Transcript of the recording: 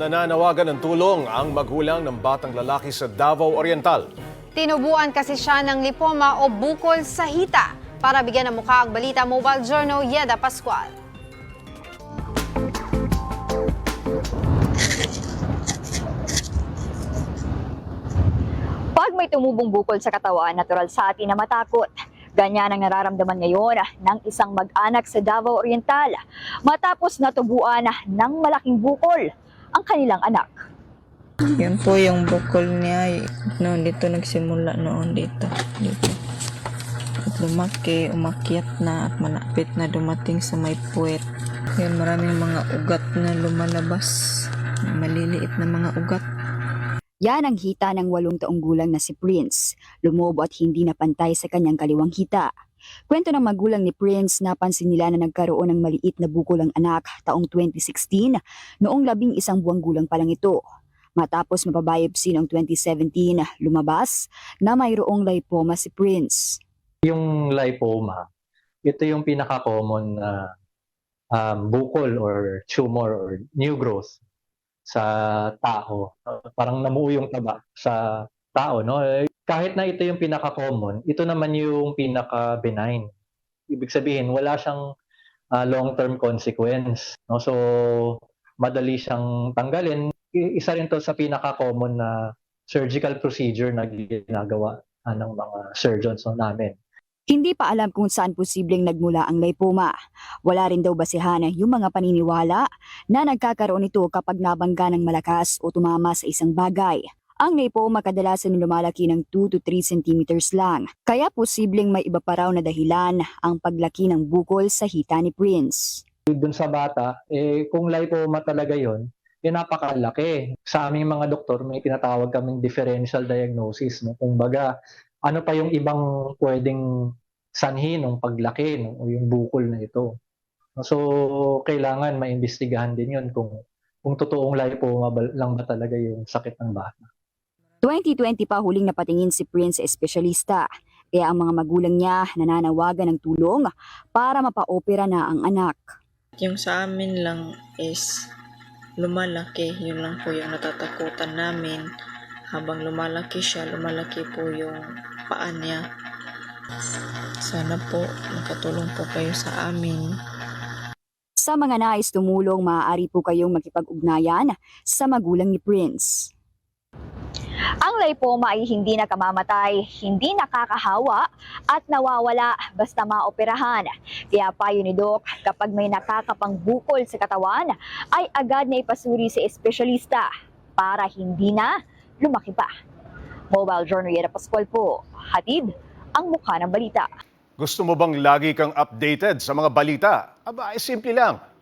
Nananawagan ng tulong ang magulang ng batang lalaki sa Davao Oriental. Tinubuan kasi siya ng lipoma o bukol sa hita. Para bigyan ng mukha ang balita, Mobile Journal Yeda Pascual. Pag may tumubong bukol sa katawan, natural sa atin na matakot. Ganyan ang nararamdaman ngayon ng isang mag-anak sa Davao Oriental matapos natubuan ng malaking bukol ang kanilang anak. Yun po yung bukol niya. No, dito nagsimula noon dito. Dito. At lumaki, umakyat na at malapit na dumating sa may puwet. Yun, maraming mga ugat na lumalabas. Maliliit na mga ugat. Yan ang hita ng walong taong gulang na si Prince. Lumobo at hindi napantay sa kanyang kaliwang hita. Kwento ng magulang ni Prince, napansin nila na nagkaroon ng maliit na bukol ang anak taong 2016, noong labing isang buwang gulang pa lang ito. Matapos mapabiopsy noong 2017, lumabas na mayroong lipoma si Prince. Yung lipoma, ito yung pinaka-common na um, bukol or tumor or new growth sa tao. Uh, parang namuo yung taba sa tao, no? Kahit na ito yung pinaka-common, ito naman yung pinaka-benign. Ibig sabihin, wala siyang uh, long-term consequence, no? So, madali siyang tanggalin. Isa rin to sa pinaka-common na surgical procedure na ginagawa uh, ng mga surgeons no, namin. Hindi pa alam kung saan posibleng nagmula ang lipoma. Wala rin daw basihan yung mga paniniwala na nagkakaroon ito kapag nabangga ng malakas o tumama sa isang bagay. Ang lipoma kadalasan lumalaki ng 2 to 3 centimeters lang, kaya posibleng may iba pa raw na dahilan ang paglaki ng bukol sa hita ni Prince. dun sa bata, eh, kung lipoma talaga yon eh napakalaki. Sa aming mga doktor, may tinatawag kaming differential diagnosis. No? Kung baga, ano pa yung ibang pwedeng sanhi ng paglaki no? o yung bukol na ito. So, kailangan maimbestigahan din yun kung kung totoong lipoma lang ba talaga yung sakit ng bata. 2020 pa huling napatingin si Prince sa espesyalista, kaya ang mga magulang niya nananawagan ng tulong para mapa-opera na ang anak. Yung sa amin lang is lumalaki. Yun lang po yung natatakutan namin. Habang lumalaki siya, lumalaki po yung paa niya. Sana po makatulong po kayo sa amin. Sa mga nais tumulong, maaari po kayong makipag-ugnayan sa magulang ni Prince. Ang lipoma ay hindi nakamamatay, hindi nakakahawa at nawawala basta maoperahan. Kaya payo ni Doc, kapag may nakakapang bukol sa katawan, ay agad na ipasuri sa espesyalista para hindi na lumaki pa. Mobile Journal Yera Pascual po, hatid ang mukha ng balita. Gusto mo bang lagi kang updated sa mga balita? Aba, ay simple lang.